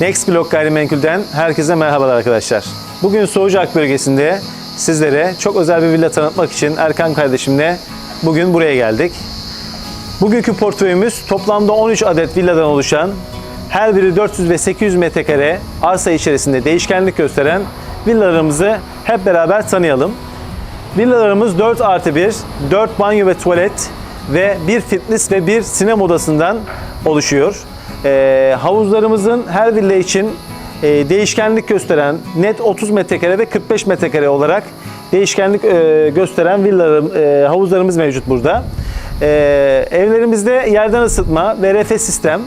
Next Block Gayrimenkul'den herkese merhabalar arkadaşlar. Bugün Soğucak bölgesinde sizlere çok özel bir villa tanıtmak için Erkan kardeşimle bugün buraya geldik. Bugünkü portföyümüz toplamda 13 adet villadan oluşan, her biri 400 ve 800 metrekare arsa içerisinde değişkenlik gösteren villalarımızı hep beraber tanıyalım. Villalarımız 4 artı 1, 4 banyo ve tuvalet ve bir fitness ve bir sinema odasından oluşuyor. Ee, havuzlarımızın her villa için e, değişkenlik gösteren net 30 metrekare ve 45 metrekare olarak değişkenlik e, gösteren villalarım, e, havuzlarımız mevcut burada. E, evlerimizde yerden ısıtma ve refe sistem,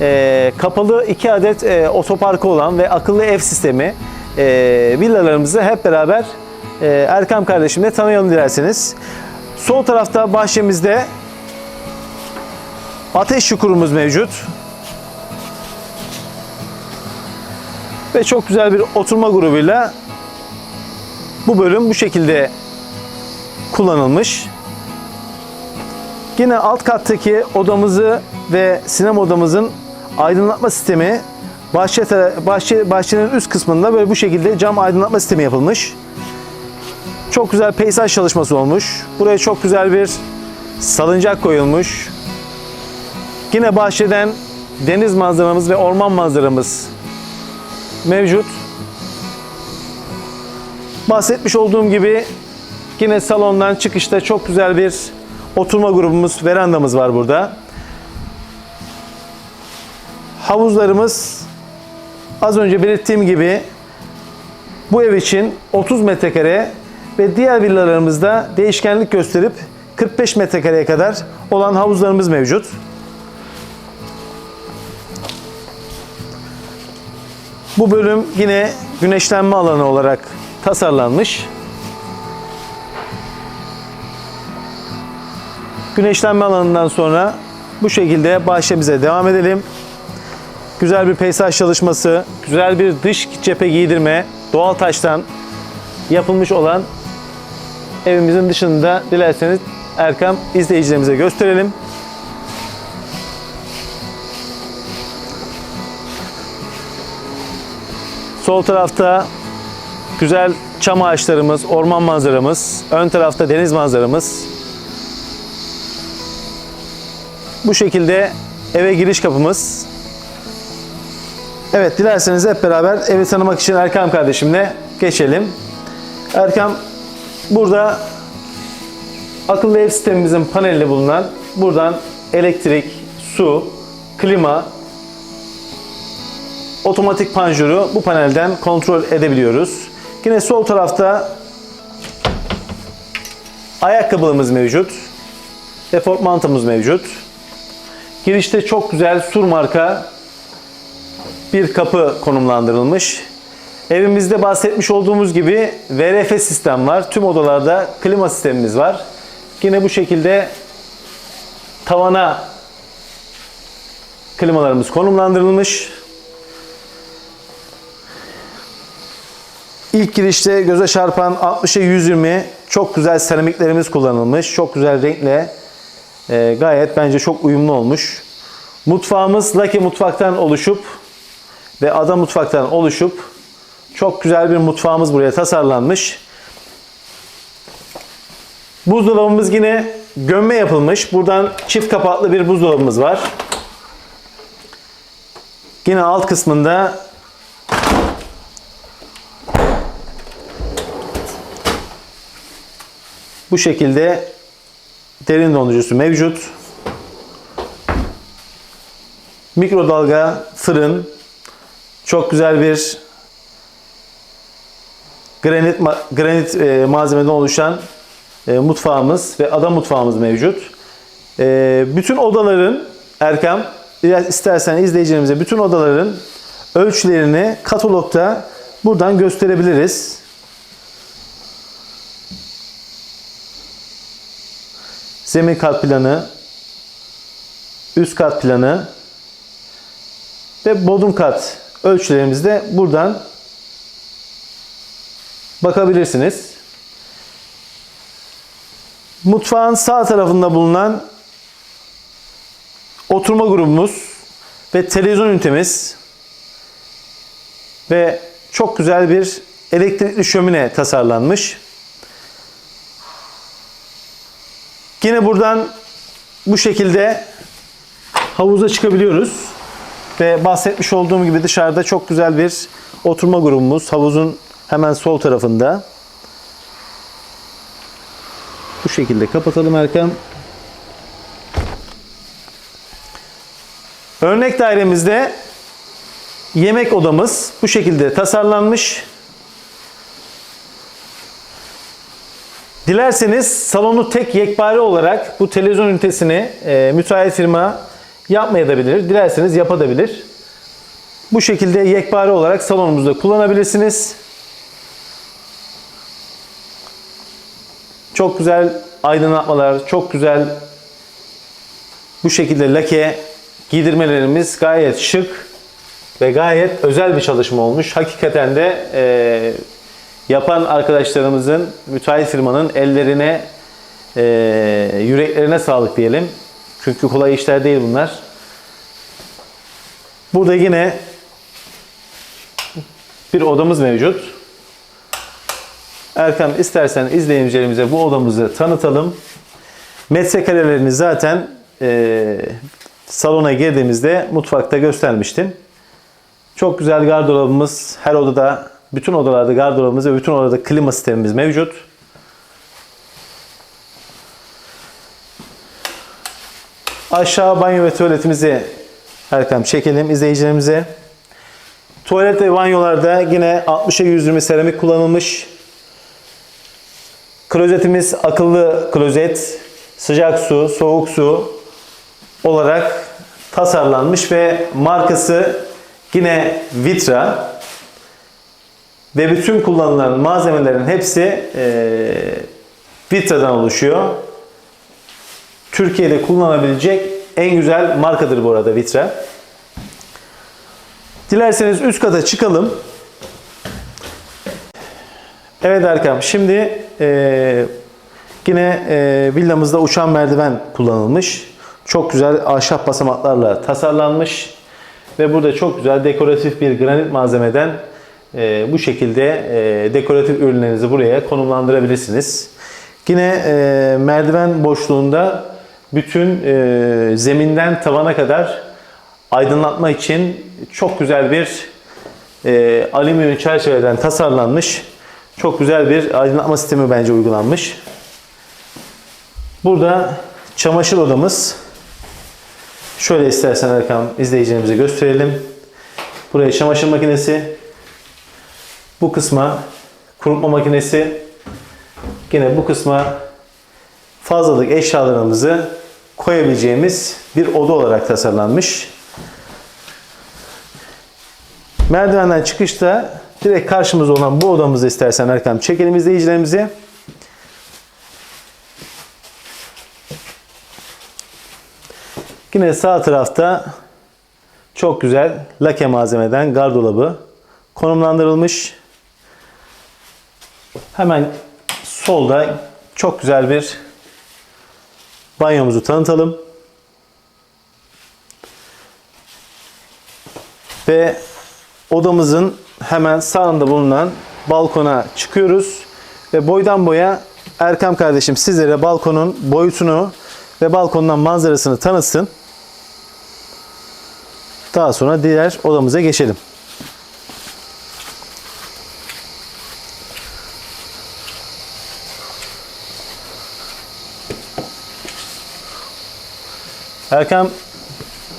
e, kapalı 2 adet e, otoparkı olan ve akıllı ev sistemi e, villalarımızı hep beraber e, Erkam kardeşimle tanıyalım dilerseniz. Sol tarafta bahçemizde ateş çukurumuz mevcut. Ve çok güzel bir oturma grubuyla bu bölüm bu şekilde kullanılmış. Yine alt kattaki odamızı ve sinema odamızın aydınlatma sistemi bahçe, bahçe bahçenin üst kısmında böyle bu şekilde cam aydınlatma sistemi yapılmış. Çok güzel peyzaj çalışması olmuş. Buraya çok güzel bir salıncak koyulmuş. Yine bahçeden deniz manzaramız ve orman manzaramız mevcut. Bahsetmiş olduğum gibi yine salondan çıkışta çok güzel bir oturma grubumuz, verandamız var burada. Havuzlarımız az önce belirttiğim gibi bu ev için 30 metrekare ve diğer villalarımızda değişkenlik gösterip 45 metrekareye kadar olan havuzlarımız mevcut. Bu bölüm yine güneşlenme alanı olarak tasarlanmış. Güneşlenme alanından sonra bu şekilde bahçemize devam edelim. Güzel bir peyzaj çalışması, güzel bir dış cephe giydirme, doğal taştan yapılmış olan evimizin dışında dilerseniz Erkam izleyicilerimize gösterelim. Sol tarafta güzel çam ağaçlarımız, orman manzaramız, ön tarafta deniz manzaramız. Bu şekilde eve giriş kapımız. Evet dilerseniz hep beraber evi tanımak için Erkam kardeşimle geçelim. Erkam burada akıllı ev sistemimizin paneli bulunan buradan elektrik, su, klima, otomatik panjuru bu panelden kontrol edebiliyoruz. Yine sol tarafta ayakkabılığımız mevcut. Defortmantamız mevcut. Girişte çok güzel sur marka bir kapı konumlandırılmış. Evimizde bahsetmiş olduğumuz gibi VRF sistem var. Tüm odalarda klima sistemimiz var. Yine bu şekilde tavana klimalarımız konumlandırılmış. İlk girişte göze çarpan 60'a 120 çok güzel seramiklerimiz kullanılmış. Çok güzel renkle e, gayet bence çok uyumlu olmuş. Mutfağımız Lucky mutfaktan oluşup ve Ada mutfaktan oluşup çok güzel bir mutfağımız buraya tasarlanmış. Buzdolabımız yine gömme yapılmış. Buradan çift kapaklı bir buzdolabımız var. Yine alt kısmında bu şekilde derin dondurucusu mevcut. Mikrodalga, fırın, çok güzel bir granit granit e, malzemeden oluşan e, mutfağımız ve ada mutfağımız mevcut. E, bütün odaların biraz istersen izleyicilerimize bütün odaların ölçülerini katalogda buradan gösterebiliriz. Zemin kat planı, üst kat planı ve bodrum kat ölçülerimizi de buradan bakabilirsiniz. Mutfağın sağ tarafında bulunan oturma grubumuz ve televizyon ünitemiz Ve çok güzel bir elektrikli şömine tasarlanmış. Yine buradan bu şekilde havuza çıkabiliyoruz. Ve bahsetmiş olduğum gibi dışarıda çok güzel bir oturma grubumuz havuzun hemen sol tarafında. Bu şekilde kapatalım Erkan. Örnek dairemizde yemek odamız bu şekilde tasarlanmış. Dilerseniz salonu tek yekpare olarak bu televizyon ünitesini e, müteahhit firma yapmayabilir. Dilerseniz yapabilir. Bu şekilde yekpare olarak salonumuzda kullanabilirsiniz. Çok güzel aydınlatmalar, çok güzel bu şekilde lake giydirmelerimiz gayet şık ve gayet özel bir çalışma olmuş. Hakikaten de e, yapan arkadaşlarımızın, müteahhit firmanın ellerine, e, yüreklerine sağlık diyelim. Çünkü kolay işler değil bunlar. Burada yine bir odamız mevcut. Erkan istersen izleyicilerimize bu odamızı tanıtalım. Metrekarelerini zaten e, salona girdiğimizde mutfakta göstermiştim. Çok güzel gardırobumuz. Her odada, bütün odalarda gardırobumuz ve bütün odada klima sistemimiz mevcut. Aşağı banyo ve tuvaletimizi Erkan çekelim izleyicilerimize. Tuvalet ve banyolarda yine 60'a 120 seramik kullanılmış. Klozetimiz akıllı klozet. Sıcak su, soğuk su olarak tasarlanmış ve markası yine Vitra. Ve bütün kullanılan malzemelerin hepsi eee Vitra'dan oluşuyor. Türkiye'de kullanabilecek en güzel markadır bu arada Vitra. Dilerseniz üst kata çıkalım. Evet Erkam, şimdi e, yine e, villamızda uçan merdiven kullanılmış. Çok güzel ahşap basamaklarla tasarlanmış. Ve burada çok güzel dekoratif bir granit malzemeden e, bu şekilde e, dekoratif ürünlerinizi buraya konumlandırabilirsiniz. Yine e, merdiven boşluğunda bütün e, zeminden tavana kadar aydınlatma için çok güzel bir e, alüminyum çerçeveden tasarlanmış çok güzel bir aydınlatma sistemi bence uygulanmış. Burada çamaşır odamız. Şöyle istersen Erkan izleyicilerimize gösterelim. Buraya çamaşır makinesi. Bu kısma kurutma makinesi. Yine bu kısma fazlalık eşyalarımızı koyabileceğimiz bir oda olarak tasarlanmış. Merdivenden çıkışta direkt karşımızda olan bu odamızı istersen Erkan çekelim izleyicilerimizi. Yine sağ tarafta çok güzel lake malzemeden gardolabı konumlandırılmış. Hemen solda çok güzel bir banyomuzu tanıtalım. Ve odamızın hemen sağında bulunan balkona çıkıyoruz. Ve boydan boya Erkam kardeşim sizlere balkonun boyutunu ve balkondan manzarasını tanıtsın. Daha sonra diğer odamıza geçelim. Erkam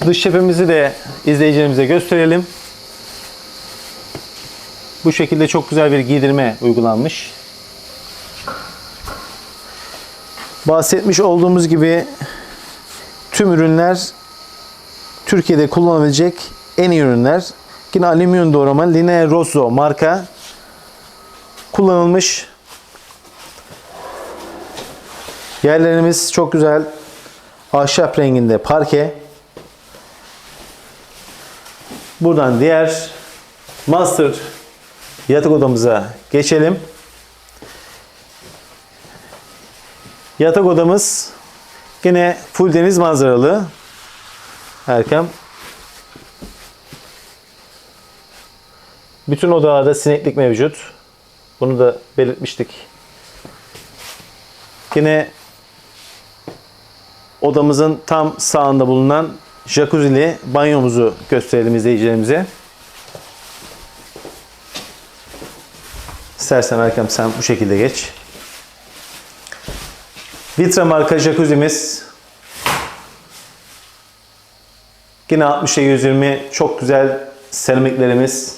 dış cephemizi de izleyicilerimize gösterelim. Bu şekilde çok güzel bir giydirme uygulanmış. Bahsetmiş olduğumuz gibi tüm ürünler Türkiye'de kullanılabilecek en iyi ürünler. Yine alüminyum doğrama Linea Rosso marka kullanılmış. Yerlerimiz çok güzel ahşap renginde parke. Buradan diğer master yatak odamıza geçelim. Yatak odamız yine full deniz manzaralı. Erkem. Bütün odalarda sineklik mevcut. Bunu da belirtmiştik. Yine odamızın tam sağında bulunan jacuzzi'li banyomuzu gösterelim izleyicilerimize. İstersen Erkem sen bu şekilde geç. Vitra marka jacuzzi'miz. Yine 60'a 120 çok güzel seramiklerimiz.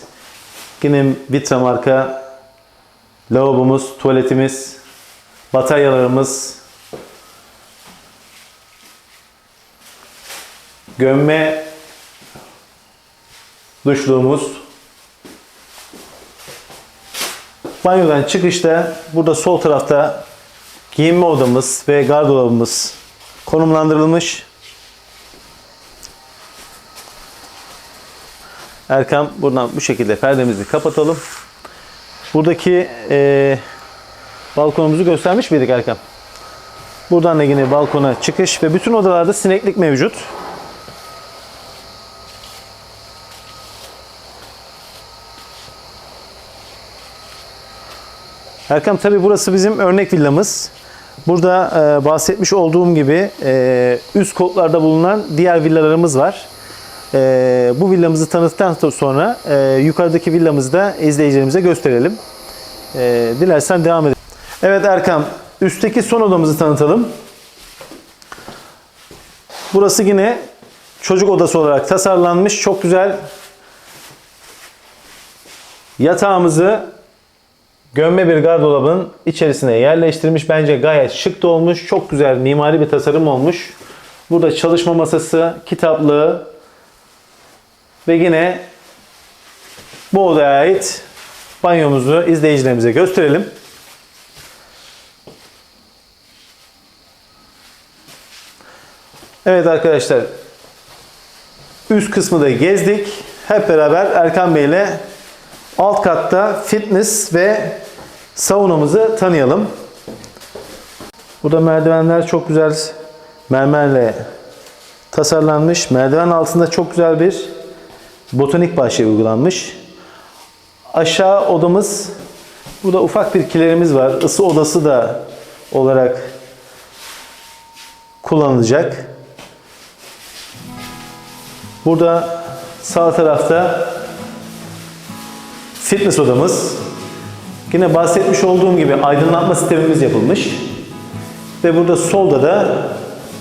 Yine Vitra marka lavabomuz, tuvaletimiz, bataryalarımız, gömme duşluğumuz. Banyodan çıkışta burada sol tarafta giyinme odamız ve gardırobumuz konumlandırılmış. Erkam buradan bu şekilde perdemizi kapatalım. Buradaki eee, balkonumuzu göstermiş miydik Erkam? Buradan da yine balkona çıkış ve bütün odalarda sineklik mevcut. Erkam tabi burası bizim örnek villamız. Burada e, bahsetmiş olduğum gibi e, üst kodlarda bulunan diğer villalarımız var. E, bu villamızı tanıttıktan sonra e, yukarıdaki villamızı da izleyicilerimize gösterelim. E, dilersen devam edelim. Evet Erkam, üstteki son odamızı tanıtalım. Burası yine çocuk odası olarak tasarlanmış. Çok güzel yatağımızı gömme bir gardırobun içerisine yerleştirmiş. Bence gayet şık da olmuş. Çok güzel mimari bir tasarım olmuş. Burada çalışma masası, kitaplığı ve yine bu odaya ait banyomuzu izleyicilerimize gösterelim. Evet arkadaşlar üst kısmı da gezdik. Hep beraber Erkan Bey ile alt katta fitness ve saunamızı tanıyalım. Burada merdivenler çok güzel mermerle tasarlanmış. Merdiven altında çok güzel bir botanik bahçe uygulanmış. Aşağı odamız burada ufak bir kilerimiz var. Isı odası da olarak kullanılacak. Burada sağ tarafta fitness odamız. Yine bahsetmiş olduğum gibi aydınlatma sistemimiz yapılmış. Ve burada solda da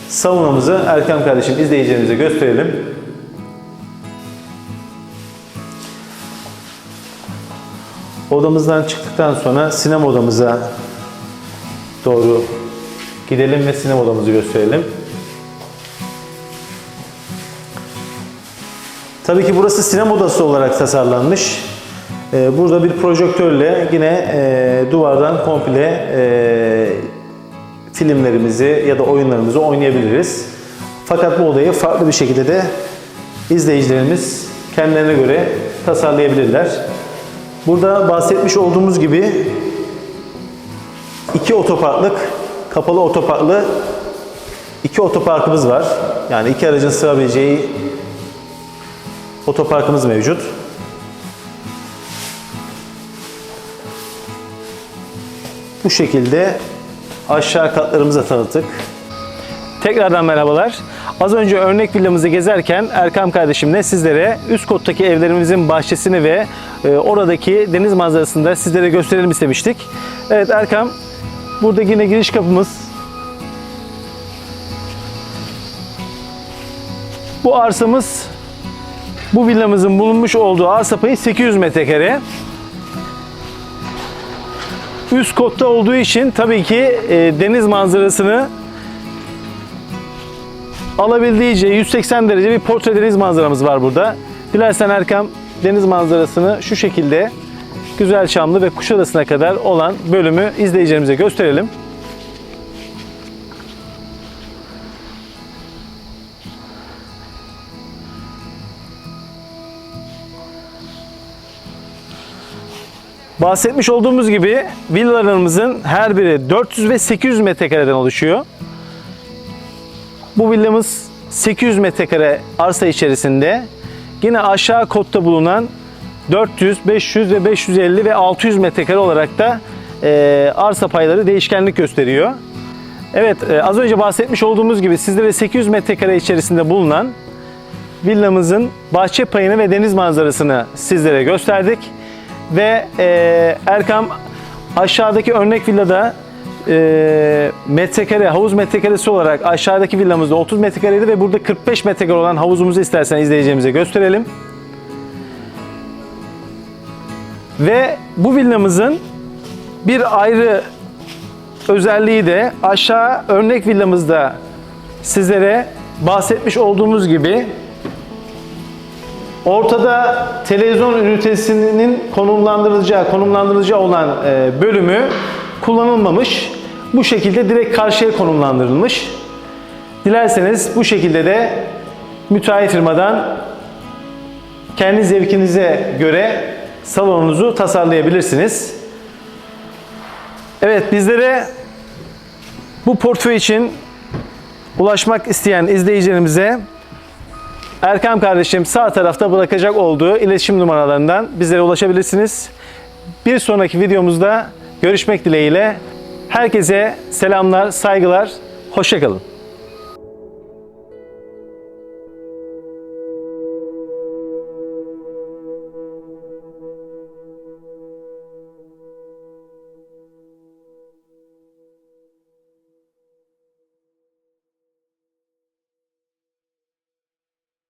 saunamızı Erkan kardeşim izleyicilerimize gösterelim. Odamızdan çıktıktan sonra sinema odamıza doğru gidelim ve sinema odamızı gösterelim. Tabii ki burası sinema odası olarak tasarlanmış. Ee, Burada bir projektörle yine e, duvardan komple e, filmlerimizi ya da oyunlarımızı oynayabiliriz. Fakat bu odayı farklı bir şekilde de izleyicilerimiz kendilerine göre tasarlayabilirler. Burada bahsetmiş olduğumuz gibi iki otoparklık, kapalı otoparklı iki otoparkımız var. Yani iki aracın sığabileceği otoparkımız mevcut. Bu şekilde aşağı katlarımıza tanıttık. Tekrardan merhabalar. Az önce örnek villamızı gezerken Erkam kardeşimle sizlere üst kottaki evlerimizin bahçesini ve e, oradaki deniz manzarasını da sizlere gösterelim istemiştik. Evet Erkam, burada yine giriş kapımız. Bu arsamız bu villamızın bulunmuş olduğu arsa payı 800 metrekare. Üst kotta olduğu için tabii ki e, deniz manzarasını alabildiğince 180 derece bir portre deniz manzaramız var burada. Dilersen Erkam deniz manzarasını şu şekilde Güzel Çamlı ve Kuşadası'na kadar olan bölümü izleyicilerimize gösterelim. Bahsetmiş olduğumuz gibi villalarımızın her biri 400 ve 800 metrekareden oluşuyor. Bu villamız 800 metrekare arsa içerisinde yine aşağı kotta bulunan 400, 500 ve 550 ve 600 metrekare olarak da e, arsa payları değişkenlik gösteriyor. Evet, e, az önce bahsetmiş olduğumuz gibi sizlere 800 metrekare içerisinde bulunan villamızın bahçe payını ve deniz manzarasını sizlere gösterdik. Ve e, Erkam aşağıdaki örnek villada e, metrekare, havuz metrekaresi olarak aşağıdaki villamızda 30 metrekareydi ve burada 45 metrekare olan havuzumuzu istersen izleyeceğimize gösterelim. Ve bu villamızın bir ayrı özelliği de aşağı örnek villamızda sizlere bahsetmiş olduğumuz gibi ortada televizyon ünitesinin konumlandırılacağı, konumlandırılacağı olan e, bölümü kullanılmamış. Bu şekilde direkt karşıya konumlandırılmış. Dilerseniz bu şekilde de müteahhit firmadan kendi zevkinize göre salonunuzu tasarlayabilirsiniz. Evet bizlere bu portföy için ulaşmak isteyen izleyicilerimize Erkam kardeşim sağ tarafta bırakacak olduğu iletişim numaralarından bizlere ulaşabilirsiniz. Bir sonraki videomuzda görüşmek dileğiyle herkese selamlar, saygılar, hoşçakalın.